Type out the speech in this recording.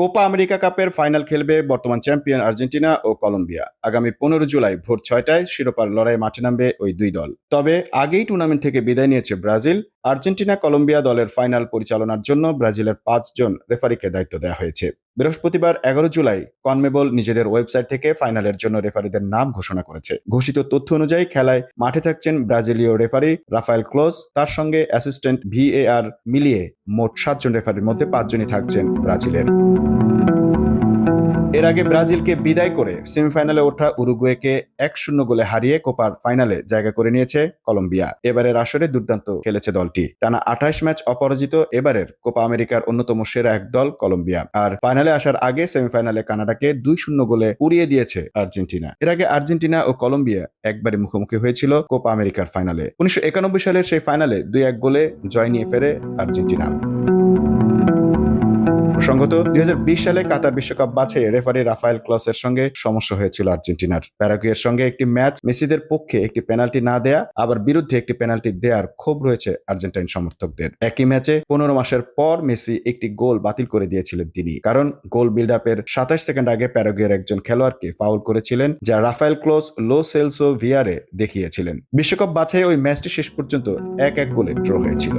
Copa America কাপের final খেলবে বর্তমান চ্যাম্পিয়ন আর্জেন্টিনা ও কলম্বিয়া। আগামী পনেরো জুলাই ভোর ছয়টায় শিরোপার লড়াই মাঠে নামবে ওই দুই দল। তবে আগেই টুর্নামেন্ট থেকে বিদায় নিয়েছে ব্রাজিল। আর্জেন্টিনা কলম্বিয়া দলের ফাইনাল পরিচালনার জন্য ব্রাজিলের পাঁচজন রেফারিকে দায়িত্ব দেওয়া হয়েছে। বৃহস্পতিবার এগারো জুলাই কনমেবল নিজেদের ওয়েবসাইট থেকে ফাইনালের জন্য রেফারিদের নাম ঘোষণা করেছে। ঘোষিত তথ্য অনুযায়ী খেলায় মাঠে থাকছেন ব্রাজিলীয় রেফারি রাফায়েল ক্লোজ। তার সঙ্গে অ্যাসিস্ট্যান্ট ভিএআর মিলিয়ে মোট সাতজন রেফারির মধ্যে পাঁচজনই থাকছেন ব্রাজিলের। এর আগে ব্রাজিলকে বিদায় করে সেমিফাইনালে ওঠা উরুগুয়েকে এক শূন্য গোলে হারিয়ে কোপার ফাইনালে জায়গা করে নিয়েছে কলম্বিয়া। এবারের আসরে দুর্দান্ত খেলেছে দলটি। টানা আঠাশ ম্যাচ অপরাজিত এবারের কোপা আমেরিকার অন্যতম সেরা এক দল কলম্বিয়া। আর ফাইনালে আসার আগে সেমিফাইনালে কানাডাকে দুই শূন্য গোলে উড়িয়ে দিয়েছে আর্জেন্টিনা। এর আগে আর্জেন্টিনা ও কলম্বিয়া একবারে মুখোমুখি হয়েছিল কোপা আমেরিকার ফাইনালে। উনিশশো একানব্বই সালের সেই ফাইনালে দুই এক গোলে জয় নিয়ে ফেরে আর্জেন্টিনা। প্রসঙ্গত দুই সালে কাতার বিশ্বকাপ বাছে রেফারি রাফায়েল ক্লসের সঙ্গে সমস্যা হয়েছিল আর্জেন্টিনার। প্যারাগুয়ের সঙ্গে একটি ম্যাচ মেসিদের পক্ষে একটি পেনাল্টি না দেয়া, আবার বিরুদ্ধে একটি পেনাল্টি দেওয়ার ক্ষোভ রয়েছে আর্জেন্টাইন সমর্থকদের। একই ম্যাচে পনেরো মাসের পর মেসি একটি গোল বাতিল করে দিয়েছিলেন তিনি, কারণ গোল বিল্ড আপের সাতাশ সেকেন্ড আগে প্যারাগুয়ের একজন খেলোয়াড়কে ফাউল করেছিলেন, যা রাফায়েল ক্লোজ লো সেলসো ভিয়ারে দেখিয়েছিলেন। বিশ্বকাপ বাছাই ওই ম্যাচটি শেষ পর্যন্ত এক এক গোলে ড্র হয়েছিল।